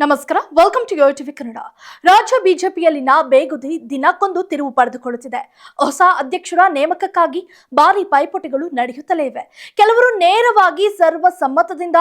ನಮಸ್ಕಾರ welcome to TV Kannada ರಾಜ್ಯ ಬಿಜೆಪಿಯಲ್ಲಿನ ಬೇಗುದಿ ದಿನಕ್ಕೊಂದು ತಿರುವು ಪಡೆದುಕೊಳ್ಳುತ್ತಿದೆ. ಹೊಸ ಅಧ್ಯಕ್ಷರ ನೇಮಕಕ್ಕಾಗಿ ಭಾರಿ ಪೈಪೋಟಿಗಳು ನಡೆಯುತ್ತಲೇ ಇವೆ. ಕೆಲವರು ನೇರವಾಗಿ ಸರ್ವ ಸಮ್ಮತದಿಂದ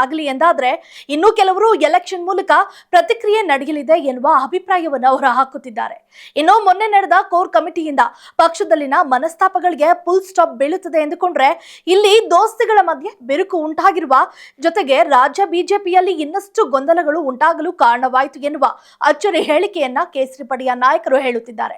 ಆಗಲಿ ಎಂದಾದ್ರೆ, ಇನ್ನು ಕೆಲವರು ಎಲೆಕ್ಷನ್ ಮೂಲಕ ಪ್ರತಿಕ್ರಿಯೆ ನಡೆಯಲಿದೆ ಎನ್ನುವ ಅಭಿಪ್ರಾಯವನ್ನು ಹೊರಹಾಕುತ್ತಿದ್ದಾರೆ ಇನ್ನು ಮೊನ್ನೆ ನಡೆದ ಕೋರ್ ಕಮಿಟಿಯಿಂದ ಪಕ್ಷದಲ್ಲಿನ ಮನಸ್ತಾಪಗಳಿಗೆ ಫುಲ್ ಸ್ಟಾಪ್ ಬೀಳುತ್ತದೆ ಎಂದುಕೊಂಡ್ರೆ, ಇಲ್ಲಿ ದೋಸ್ತಿಗಳ ಮಧ್ಯೆ ಬಿರುಕು ಉಂಟಾಗಿರುವ ಜೊತೆಗೆ ರಾಜ್ಯ ಬಿಜೆಪಿಯಲ್ಲಿ ಇನ್ನಷ್ಟು ಗೊಂದಲಗಳು ಉಂಟಾಗಲು ಕಾರಣವಾಯಿತು ಎನ್ನುವ ಅಚ್ಚರಿ ಹೇಳಿಕೆಯನ್ನ ಕೇಸರಿ ಪಡೆಯ ನಾಯಕರು ಹೇಳುತ್ತಿದ್ದಾರೆ.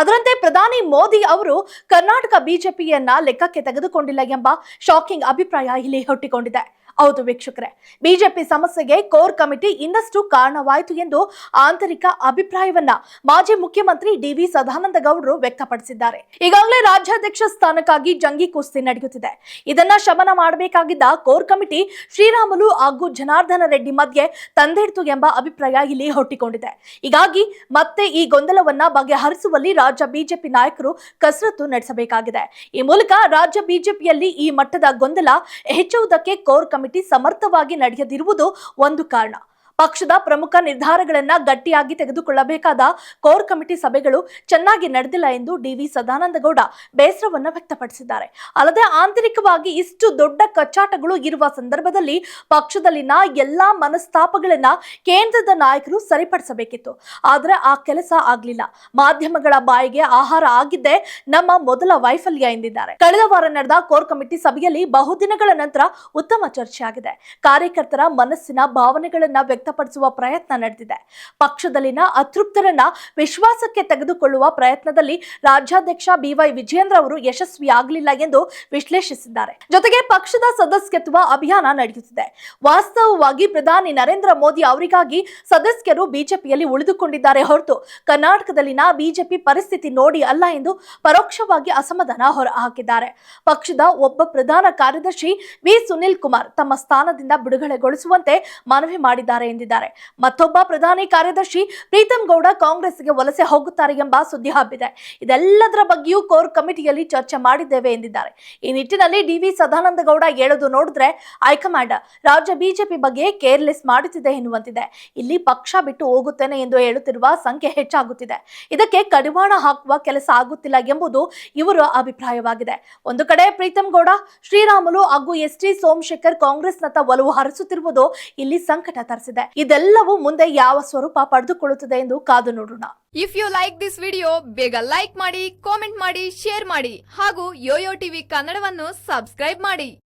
ಅದರಂತೆ ಪ್ರಧಾನಿ ಮೋದಿ ಅವರು ಕರ್ನಾಟಕ ಬಿಜೆಪಿಯನ್ನ ಲೆಕ್ಕಕ್ಕೆ ತೆಗೆದುಕೊಂಡಿಲ್ಲ ಎಂಬ ಶಾಕಿಂಗ್ ಅಭಿಪ್ರಾಯ ಇಲ್ಲಿ ಹುಟ್ಟಿಕೊಂಡಿದೆ. ಹೌದು ವೀಕ್ಷಕರೇ. ಬಿಜೆಪಿ ಸಮಸ್ಯೆಗೆ ಕೋರ್ ಕಮಿಟಿ ಇನ್ನಷ್ಟು ಕಾರಣವಾಯಿತು ಎಂದು ಆಂತರಿಕ ಅಭಿಪ್ರಾಯವನ್ನ ಮಾಜಿ ಮುಖ್ಯಮಂತ್ರಿ ಡಿವಿ ಸದಾನಂದ ಗೌಡರು ವ್ಯಕ್ತಪಡಿಸಿದ್ದಾರೆ. ಈಗಾಗಲೇ ರಾಜ್ಯಾಧ್ಯಕ್ಷ ಸ್ಥಾನಕ್ಕಾಗಿ ಜಂಗಿ ಕುಸ್ತಿ ನಡೆಯುತ್ತಿದೆ. ಇದನ್ನ ಶಮನ ಮಾಡಬೇಕಾಗಿದ್ದ ಕೋರ್ ಕಮಿಟಿ ಶ್ರೀರಾಮುಲು ಹಾಗೂ ಜನಾರ್ದನ ರೆಡ್ಡಿ ಮಧ್ಯೆ ತಂದಿಡ್ತು ಎಂಬ ಅಭಿಪ್ರಾಯ ಇಲ್ಲಿ ಹುಟ್ಟಿಕೊಂಡಿದೆ. ಹೀಗಾಗಿ ಮತ್ತೆ ಈ ಗೊಂದಲವನ್ನ ಬಗೆಹರಿಸುವಲ್ಲಿ ರಾಜ್ಯ ಬಿಜೆಪಿ ನಾಯಕರು ಕಸರತ್ತು ನಡೆಸಬೇಕಾಗಿದೆ. ಈ ಮೂಲಕ ರಾಜ್ಯ ಬಿಜೆಪಿಯಲ್ಲಿ ಈ ಮಟ್ಟದ ಗೊಂದಲ ಹೆಚ್ಚುವುದಕ್ಕೆ ಕೋರ್ ಕಮಿಟಿ ಸಮರ್ಥವಾಗಿ ನಡೆಯದಿರುವುದು ಒಂದು ಕಾರಣ. ಪಕ್ಷದ ಪ್ರಮುಖ ನಿರ್ಧಾರಗಳನ್ನ ಗಟ್ಟಿಯಾಗಿ ತೆಗೆದುಕೊಳ್ಳಬೇಕಾದ ಕೋರ್ ಕಮಿಟಿ ಸಭೆಗಳು ಚೆನ್ನಾಗಿ ನಡೆದಿಲ್ಲ ಎಂದು ಡಿವಿ ಸದಾನಂದಗೌಡ ಬೇಸರವನ್ನ ವ್ಯಕ್ತಪಡಿಸಿದ್ದಾರೆ. ಅಲ್ಲದೆ ಆಂತರಿಕವಾಗಿ ಇಷ್ಟು ದೊಡ್ಡ ಕಚ್ಚಾಟಗಳು ಇರುವ ಸಂದರ್ಭದಲ್ಲಿ ಪಕ್ಷದಲ್ಲಿನ ಎಲ್ಲಾ ಮನಸ್ತಾಪಗಳನ್ನ ಕೇಂದ್ರದ ನಾಯಕರು ಸರಿಪಡಿಸಬೇಕಿತ್ತು. ಆದರೆ ಆ ಕೆಲಸ ಆಗ್ಲಿಲ್ಲ. ಮಾಧ್ಯಮಗಳ ಬಾಯಿಗೆ ಆಹಾರ ಆಗಿದ್ದೇ ನಮ್ಮ ಮೊದಲ ವೈಫಲ್ಯ ಎಂದಿದ್ದಾರೆ. ಕಳೆದ ವಾರ ನಡೆದ ಕೋರ್ ಕಮಿಟಿ ಸಭೆಯಲ್ಲಿ ಬಹುದಿನಗಳ ನಂತರ ಉತ್ತಮ ಚರ್ಚೆಯಾಗಿದೆ. ಕಾರ್ಯಕರ್ತರ ಮನಸ್ಸಿನ ಭಾವನೆಗಳನ್ನ ವ್ಯಕ್ತಪಡಿಸುವ ಪ್ರಯತ್ನ ನಡೆದಿದೆ. ಪಕ್ಷದಲ್ಲಿನ ಅತೃಪ್ತರನ್ನ ವಿಶ್ವಾಸಕ್ಕೆ ತೆಗೆದುಕೊಳ್ಳುವ ಪ್ರಯತ್ನದಲ್ಲಿ ರಾಜ್ಯಾಧ್ಯಕ್ಷ ಬಿವೈ ವಿಜೇಂದ್ರ ಅವರು ಯಶಸ್ವಿಯಾಗಲಿಲ್ಲ ಎಂದು ವಿಶ್ಲೇಷಿಸಿದ್ದಾರೆ. ಜೊತೆಗೆ ಪಕ್ಷದ ಸದಸ್ಯತ್ವ ಅಭಿಯಾನ ನಡೆಯುತ್ತಿದೆ. ವಾಸ್ತವವಾಗಿ ಪ್ರಧಾನಿ ನರೇಂದ್ರ ಮೋದಿ ಅವರಿಗಾಗಿ ಸದಸ್ಯರು ಬಿಜೆಪಿಯಲ್ಲಿ ಉಳಿದುಕೊಂಡಿದ್ದಾರೆ ಹೊರತು ಕರ್ನಾಟಕದಲ್ಲಿನ ಬಿಜೆಪಿ ಪರಿಸ್ಥಿತಿ ನೋಡಿ ಅಲ್ಲ ಎಂದು ಪರೋಕ್ಷವಾಗಿ ಅಸಮಾಧಾನ ಹೊರಹಾಕಿದ್ದಾರೆ. ಪಕ್ಷದ ಒಬ್ಬ ಪ್ರಧಾನ ಕಾರ್ಯದರ್ಶಿ ವಿ ಸುನಿಲ್ ಕುಮಾರ್ ತಮ್ಮ ಸ್ಥಾನದಿಂದ ಬಿಡುಗಡೆಗೊಳಿಸುವಂತೆ ಮನವಿ ಮಾಡಿದ್ದಾರೆ ಎಂದಿದ್ದಾರೆ. ಮತ್ತೊಬ್ಬ ಪ್ರಧಾನಿ ಕಾರ್ಯದರ್ಶಿ ಪ್ರೀತಂ ಗೌಡ ಕಾಂಗ್ರೆಸ್ಗೆ ವಲಸೆ ಹೋಗುತ್ತಾರೆ ಎಂಬ ಸುದ್ದಿ ಹಬ್ಬಿದೆ. ಇದೆಲ್ಲದರ ಬಗ್ಗೆಯೂ ಕೋರ್ ಕಮಿಟಿಯಲ್ಲಿ ಚರ್ಚೆ ಮಾಡಿದ್ದೇವೆ ಎಂದಿದ್ದಾರೆ. ಈ ನಿಟ್ಟಿನಲ್ಲಿ ಡಿವಿ ಸದಾನಂದ ಗೌಡ ಹೇಳೋದು ನೋಡಿದ್ರೆ ಹೈಕಮಾಂಡ್ ರಾಜ್ಯ ಬಿಜೆಪಿ ಬಗ್ಗೆ ಕೇರ್ಲೆಸ್ ಮಾಡುತ್ತಿದೆ ಎನ್ನುವಂತಿದೆ. ಇಲ್ಲಿ ಪಕ್ಷ ಬಿಟ್ಟು ಹೋಗುತ್ತೇನೆ ಎಂದು ಹೇಳುತ್ತಿರುವ ಸಂಖ್ಯೆ ಹೆಚ್ಚಾಗುತ್ತಿದೆ. ಇದಕ್ಕೆ ಕಡಿವಾಣ ಹಾಕುವ ಕೆಲಸ ಆಗುತ್ತಿಲ್ಲ ಎಂಬುದು ಇವರ ಅಭಿಪ್ರಾಯವಾಗಿದೆ. ಒಂದು ಕಡೆ ಪ್ರೀತಂ ಗೌಡ, ಶ್ರೀರಾಮುಲು ಹಾಗೂ ಎಸ್ ಟಿ ಸೋಮಶೇಖರ್ ಕಾಂಗ್ರೆಸ್ನತ್ತ ಒಲವು ಹರಿಸುತ್ತಿರುವುದು ಇಲ್ಲಿ ಸಂಕಟ ತರಿಸಿದೆ. ಇದೆಲ್ಲವೂ ಮುಂದೆ ಯಾವ ಸ್ವರೂಪ ಪಡೆದುಕೊಳ್ಳುತ್ತದೆ ಎಂದು ಕಾದು ನೋಡೋಣ. If you like this video ಬೇಗ ಲೈಕ್ ಮಾಡಿ ಕಾಮೆಂಟ್ ಮಾಡಿ ಶೇರ್ ಮಾಡಿ ಹಾಗೂ ಯೋಯೋ ಟಿವಿ ಕನ್ನಡವನ್ನು ಸಬ್ಸ್ಕ್ರೈಬ್ ಮಾಡಿ.